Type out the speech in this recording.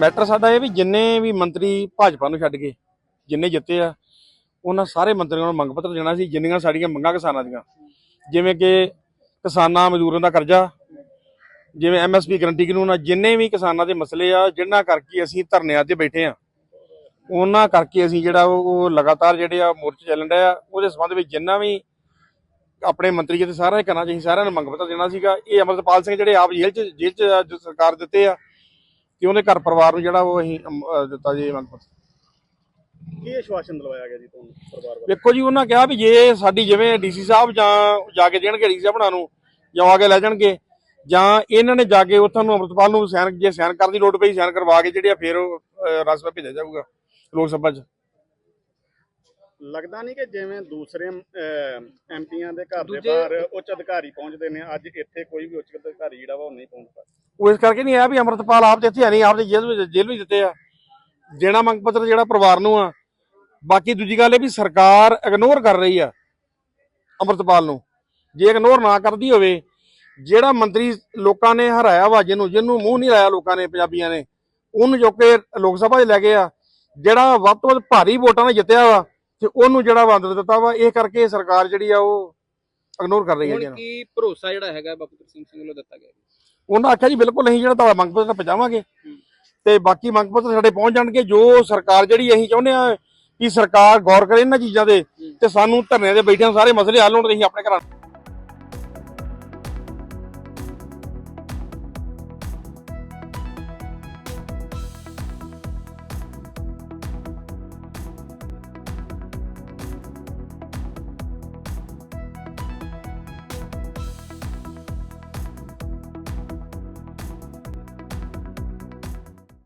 Matter ਸਾਡਾ ਇਹ ਵੀ ਜਿੰਨੇ ਵੀ ਮੰਤਰੀ ਭਾਜਪਾ ਨੂੰ ਛੱਡ ਕੇ ਜਿੰਨੇ ਜਿੱਤੇ ਆ, ਉਹਨਾਂ ਸਾਰੇ ਮੰਤਰੀਆਂ ਨੂੰ ਮੰਗ ਪੱਤਰ ਦੇਣਾ ਸੀ, ਜਿੰਨੀਆਂ ਸਾਡੀਆਂ ਮੰਗਾਂ ਕਿਸਾਨਾਂ ਦੀਆਂ। ਜਿਵੇਂ ਕਿ ਕਿਸਾਨਾਂ ਮਜ਼ਦੂਰਾਂ ਦਾ ਕਰਜ਼ਾ, ਜਿਵੇਂ ਐਮਐਸਪੀ ਗਰੰਟੀ ਕਾਨੂੰਨ ਆ, ਜਿੰਨੇ ਵੀ ਕਿਸਾਨਾਂ ਦੇ ਮਸਲੇ ਆ, ਜਿਨ੍ਹਾਂ ਕਰਕੇ ਅਸੀਂ ਧਰਨਿਆਂ ਤੇ ਬੈਠੇ ਆ, ਉਹਨਾਂ ਕਰਕੇ ਅਸੀਂ ਜਿਹੜਾ ਉਹ ਉਹ ਲਗਾਤਾਰ ਜਿਹੜੇ ਆ ਮੋਰਚੇ ਚੱਲਣ ਡਿਆ ਆ, ਉਹਦੇ ਸੰਬੰਧ ਵਿੱਚ ਜਿੰਨਾ ਵੀ ਆਪਣੇ ਮੰਤਰੀ ਜੀ ਤੇ ਸਾਰਾ ਇਹ ਕਰਨਾ ਚਾਹੀਦਾ ਸਾਰਿਆਂ ਨੂੰ ਮੰਗ ਪੱਤਰ ਦੇਣਾ ਸੀਗਾ। ਇਹ ਅਮਰਪਾਲ ਸਿੰਘ ਜਿਹੜੇ ਆਪ ਜੇਲ੍ਹ ਚ ਜੇਲ੍ਹ ਚ ਅੱਜ ਸਰਕਾਰ ਦਿੱਤੇ ਆ ਕਿ ਉਹਦੇ ਘਰ ਪਰਿਵਾਰ ਨੂੰ ਜਿਹੜਾ ਉਹ ਅਸੀਂ ਅਮ, ਅਹ, ਦਿੱਤਾ ਜੀ ਮੰਗ ਪੱਤਰ ਕੀ ਆਸ਼ਵਾਸਨ ਦਿਲਵਾਇਆ ਗਿਆ ਜੀ ਤੁਹਾਨੂੰ ਪਰਿਵਾਰ ਵੱਲੋਂ? ਵੇਖੋ ਜੀ ਉਹਨਾਂ ਕਿਹਾ ਵੀ ਜੇ ਸਾਡੀ ਜਿਵੇਂ ਡੀਸੀ ਸਾਹਿਬ ਜਾਂ ਜਾ ਕੇ ਦੇਣਗੇ ਡੀਸੀ ਸਾਹਿਬ ਨੂੰ ਜਾਂ ਆ ਕੇ ਲੈ ਜਾਣਗੇ ਜਾਂ ਇਹਨਾਂ ਨੇ ਜਾ ਕੇ ਉੱਥੋਂ ਨੂੰ ਅਮਰਤਪਾਲ ਨੂੰ ਸਾਈਨ ਜੇ ਸਾਈਨ ਕਰਨ ਦੀ ਲੋੜ ਪਈ ਸਾਈਨ ਕਰਵਾ ਕੇ ਜਿਹੜੇ ਆ ਫਿਰ ਉਹ ਸਭਾ ਭੇਜਿਆ ਜਾਊਗਾ ਲੋਕ ਸਭਾ 'ਚ। ਲੱਗਦਾ ਨਹੀਂ ਕਿ ਜਿਵੇਂ ਦੂਸਰੇ ਐਮਪੀਆਂ ਦੇ ਘਰ ਦੇ ਬਾਹਰ ਉੱਚ ਅਧਿਕਾਰੀ ਪਹੁੰਚਦੇ ਨੇ ਅੱਜ ਇੱਥੇ ਕੋਈ ਵੀ ਉੱਚ ਅਧਿਕਾਰੀ ਜਿਹੜਾ ਵਾ ਉਹ ਨਹੀਂ ਪਹੁੰਚਦਾ ਉਹ ਇਸ ਕਰਕੇ ਨਹੀਂ ਆਇਆ ਵੀ ਅਮਰਤਪਾਲ ਆਪ ਤੇ ਇੱਥੇ ਨਹੀਂ ਆਪ ਤੇ ਜੇਲ੍ਹ ਵਿੱਚ ਜੇਲ੍ਹ ਵਿੱਚ ਦਿੱਤੇ ਆ। ਦੇਣਾ ਮੰਗ ਪੱਤਰ ਜਿਹੜਾ ਪਰਿਵਾਰ ਨੂੰ ਆ। ਬਾਕੀ ਦੂਜੀ ਗੱਲ ਇਹ ਵੀ ਸਰਕਾਰ ਇਗਨੋਰ ਕਰ ਰਹੀ ਆ ਅਮਰਤਪਾਲ ਨੂੰ। ਜੇ ਇਗਨੋਰ ਨਾ ਕਰਦੀ ਹੋਵੇ ਜਿਹੜਾ ਮੰਤਰੀ ਲੋਕਾਂ ਨੇ ਹਰਾਇਆ ਵਾ ਜਿਹਨੂੰ ਜਿਹਨੂੰ ਮੂੰਹ ਨਹੀਂ ਲਾਇਆ ਲੋਕਾਂ ਨੇ ਪੰਜਾਬੀਆਂ ਨੇ ਉਹਨੂੰ ਜੋ ਕਿ ਲੋਕ ਸਭਾ 'ਚ ਲੈ ਗਏ ਆ ਜਿਹੜਾ ਵੱਧ ਤੋਂ ਵੱਧ ਭਾਰੀ ਵੋਟਾਂ ਨਾਲ ਜਿੱਤਿਆ ਵਾ ਤੇ ਉਹਨੂੰ ਜਿਹੜਾ ਬੰਦ ਦਿੱਤਾ ਵਾ ਇਹ ਕਰਕੇ ਸਰਕਾਰ ਜਿਹੜੀ ਆ ਉਹ ਇਗਨੋਰ ਕਰ ਰਹੀ ਹੈ ਹੁਣ। ਕੀ ਭਰੋਸਾ ਜਿਹੜਾ ਹੈਗਾ ਬਾਪੂ ਸਿੰਘ ਸਿੰਘ ਵੱਲੋਂ ਦਿੱਤਾ ਗਿਆ ਉਹਨਾਂ ਆਖਿਆ ਜੀ ਬਿਲਕੁਲ ਅਸੀਂ ਜਿਹੜਾ ਤੁਹਾਡਾ ਮੰਗ ਪੱਤਰ ਪਹੁੰਚਾਵਾਂਗੇ ਤੇ ਬਾਕੀ ਮੰਗ ਪੱਤਰ ਸਾਡੇ ਪਹੁੰਚ ਜਾਣਗੇ ਜੋ ਸਰਕਾਰ ਜਿਹੜੀ ਅਸੀਂ ਚਾਹੁੰਦੇ ਆ ਕਿ ਸਰਕਾਰ ਗੌਰ ਕਰੇ ਇਹਨਾਂ ਚੀਜ਼ਾਂ ਦੇ ਤੇ ਸਾਨੂੰ ਧਰਨੇ ਦੇ ਬੈਠਿਆਂ ਸਾਰੇ ਮਸਲੇ ਹੱਲ ਹੋਣ ਤੇ ਅਸੀਂ ਆਪਣੇ ਘਰਾਂ